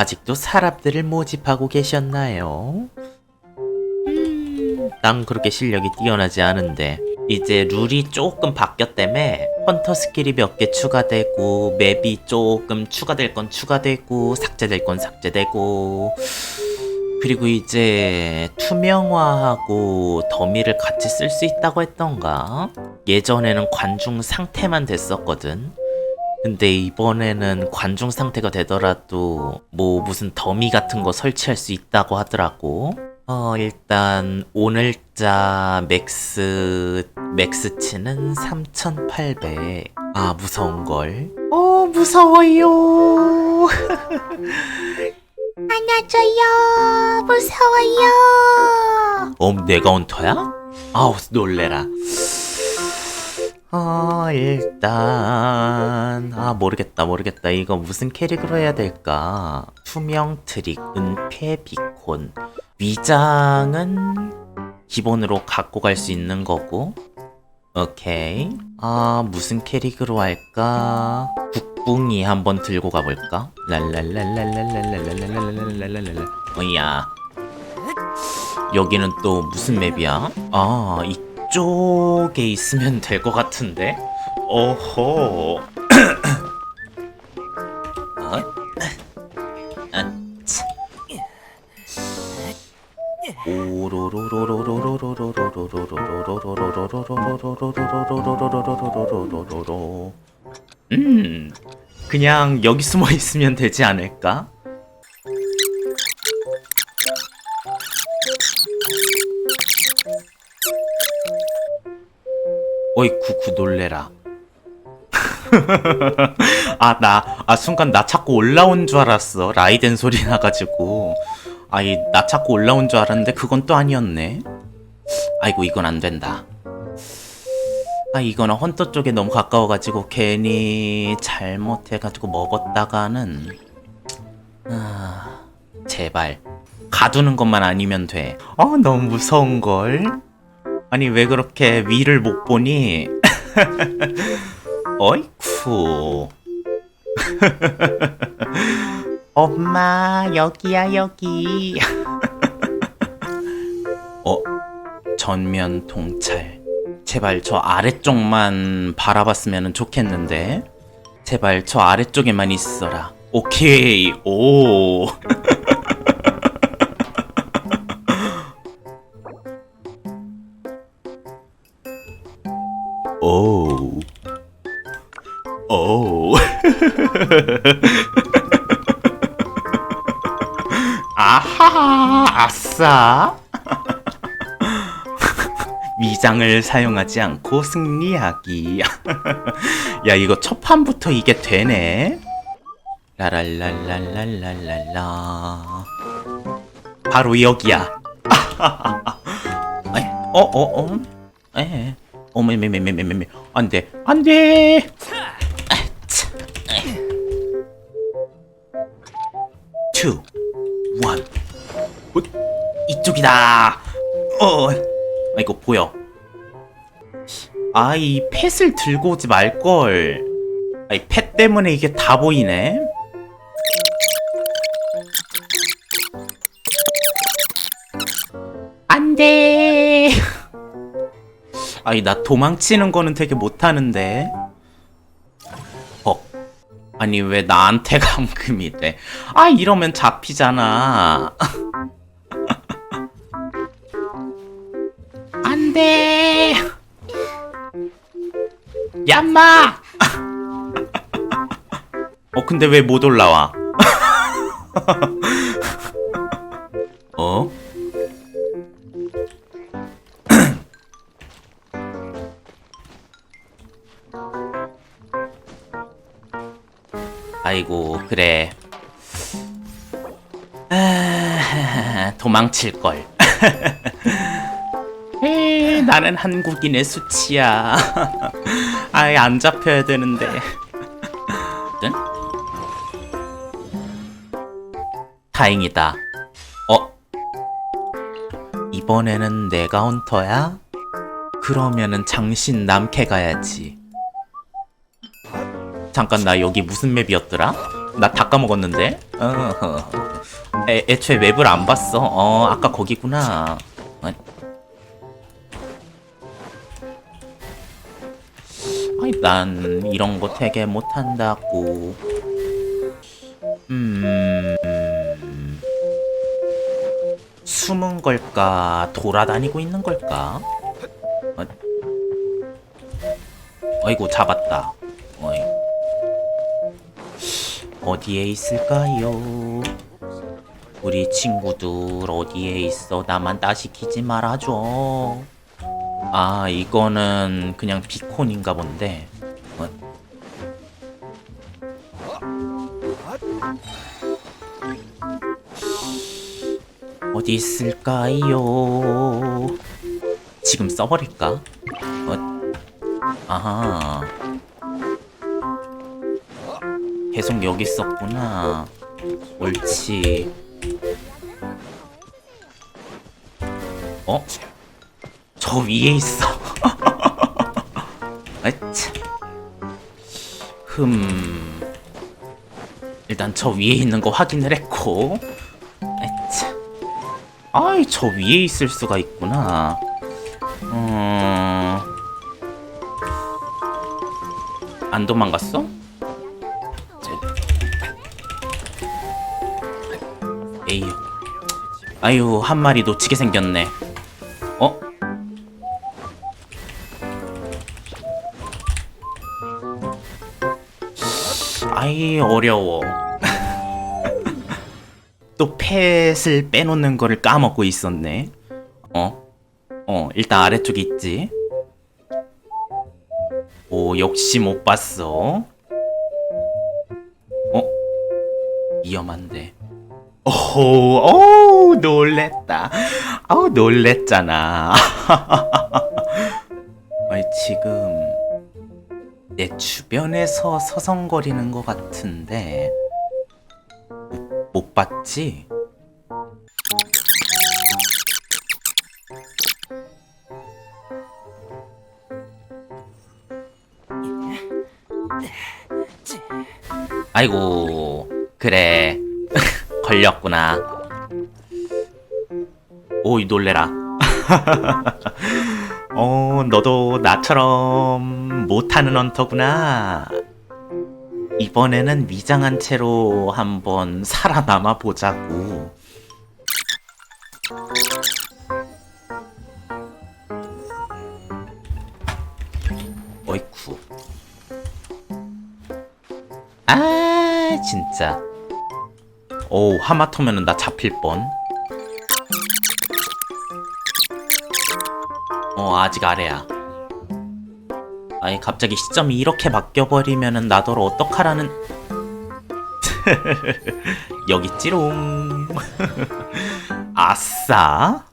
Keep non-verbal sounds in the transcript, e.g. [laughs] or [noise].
아직도 사람들을 모집하고 계셨나요? 난 그렇게 실력이 뛰어나지 않은데 이제 룰이 조금 바뀌었다며 헌터 스킬이 몇 개 추가되고 맵이 조금 추가될 건 추가되고 삭제될 건 삭제되고 그리고 이제 투명화하고 더미를 같이 쓸 수 있다고 했던가 예전에는 관중 상태만 됐었거든 근데 이번에는 관중 상태가 되더라도 뭐 무슨 더미 같은 거 설치할 수 있다고 하더라고. 어, 일단 오늘자 맥스 맥스치는 3,800. 아, 무서운 걸. 어, 무서워요. [laughs] 안아줘요. 무서워요. 어, 내가 온터야? 아우, 놀래라. 어, 일단. 아 모르겠다 모르겠다. 이거 무슨 캐릭으로 해야 될까? 투명 트릭 은폐 비콘. 위장은 기본으로 갖고 갈 수 있는 거고. 오케이. 아 무슨 캐릭으로 할까? 국붕이 한번 들고 가볼까? 랄랄랄랄랄랄랄랄랄랄랄랄랄 어이야 여기는 또 무슨 맵이야? 아, 이 이쪽에 있으면 될 것 같은데? 어허. 음, 그냥 여기 숨어 있으면 되지 않을까? 어이 쿠쿠 놀래라. [laughs] 아 나 아 순간 나 찾고 올라온 줄 알았어. 라이덴 소리 나가지고. 아이 나 찾고 올라온 줄 알았는데 그건 또 아니었네. 아이고 이건 안 된다. 아 이거는 헌터 쪽에 너무 가까워가지고 괜히 잘못해가지고 먹었다가는 아 제발. 가두는 것만 아니면 돼. 어 너무 무서운 걸. 아니 왜 그렇게 위를 못 보니? [laughs] 어이쿠. [laughs] 엄마 여기야 여기. [laughs] 어 전면 통찰. 제발 저 아래쪽만 바라봤으면 좋겠는데. 제발 저 아래쪽에만 있어라. 오케이 오. 오. 오. [laughs] 아하, 아싸. [laughs] 위장을 사용하지 않고 승리하기. [laughs] 야, 이거 첫 판부터 이게 되네. 라랄랄랄랄랄랄라. 바로 여기야. 에? 어, 어, 어? 에. 어메메메메메메. 안 돼. 안 돼. 투, 원. 어, 이쪽이다. 어. 아 이거 보여. 아이 펫을 들고 오지 말 걸. 아이 펫 때문에 이게 다 보이네. 아니 나 도망치는 거는 되게 못하는데. 어. 아니 왜 나한테 [laughs] 감금이 돼? 아 이러면 잡히잖아. [laughs] 안 돼. 얌마. [laughs] 어 근데 왜 못 올라와? 아이고 그래 아, 도망칠 걸 [laughs] 에이, 나는 한국인의 수치야 아예 안 잡혀야 되는데 응? 다행이다 어? 이번에는 내가 헌터야? 그러면은 장신 남캐 가야지 잠깐 나 여기 무슨 맵이었더라? 나 다 까먹었는데? 어허. 애, 애초에 맵을 안 봤어. 어, 아까 거기구나. 어. 아이, 난 이런 거 되게 못한다고. 음. 숨은 걸까? 돌아다니고 있는 걸까? 어. 어이구, 잡았다. 어디에 있을까요? 우리 친구들 어디에 있어? 나만 따시키지 말아줘. 아, 이거는 그냥 비콘인가 본데. 어? 어디 있을까요? 지금 써버릴까? 어? 아하. 계속 여기 있었구나. 옳지. 어? 저 위에 있어. [laughs] 흠. 일단 저 위에 있는 거 확인을 했고. 아차. 아이, 저 위에 있을 수가 있구나. 음. 안 도망갔어? 에이. 아유, 한 마리 놓치게 생겼네. 어? 아이, 어려워. [laughs] 또 펫을 빼놓는 거를 까먹고 있었네. 어? 어, 일단 아래쪽에 있지. 오, 역시 못 봤어. 어? 위험한데. 오호, 오, 놀랬다. 아우, 놀랬잖아. [laughs] 아니, 지금 내 주변에서 서성거리는 것 같은데 못, 못 봤지? 아이고, 그래. 걸렸구나. 오이 놀래라. [laughs] 어, 너도 나처럼 못하는 헌터구나. 이번에는 위장한 채로 한번 살아남아 보자고. 어이쿠. 아, 진짜. 오, 하마터면은 나 잡힐 뻔. 어, 아직 아래야. 아니, 갑자기 시점이 이렇게 바뀌어버리면은 나더러 어떡하라는. [laughs] 여기 찌롱. [laughs] 아싸.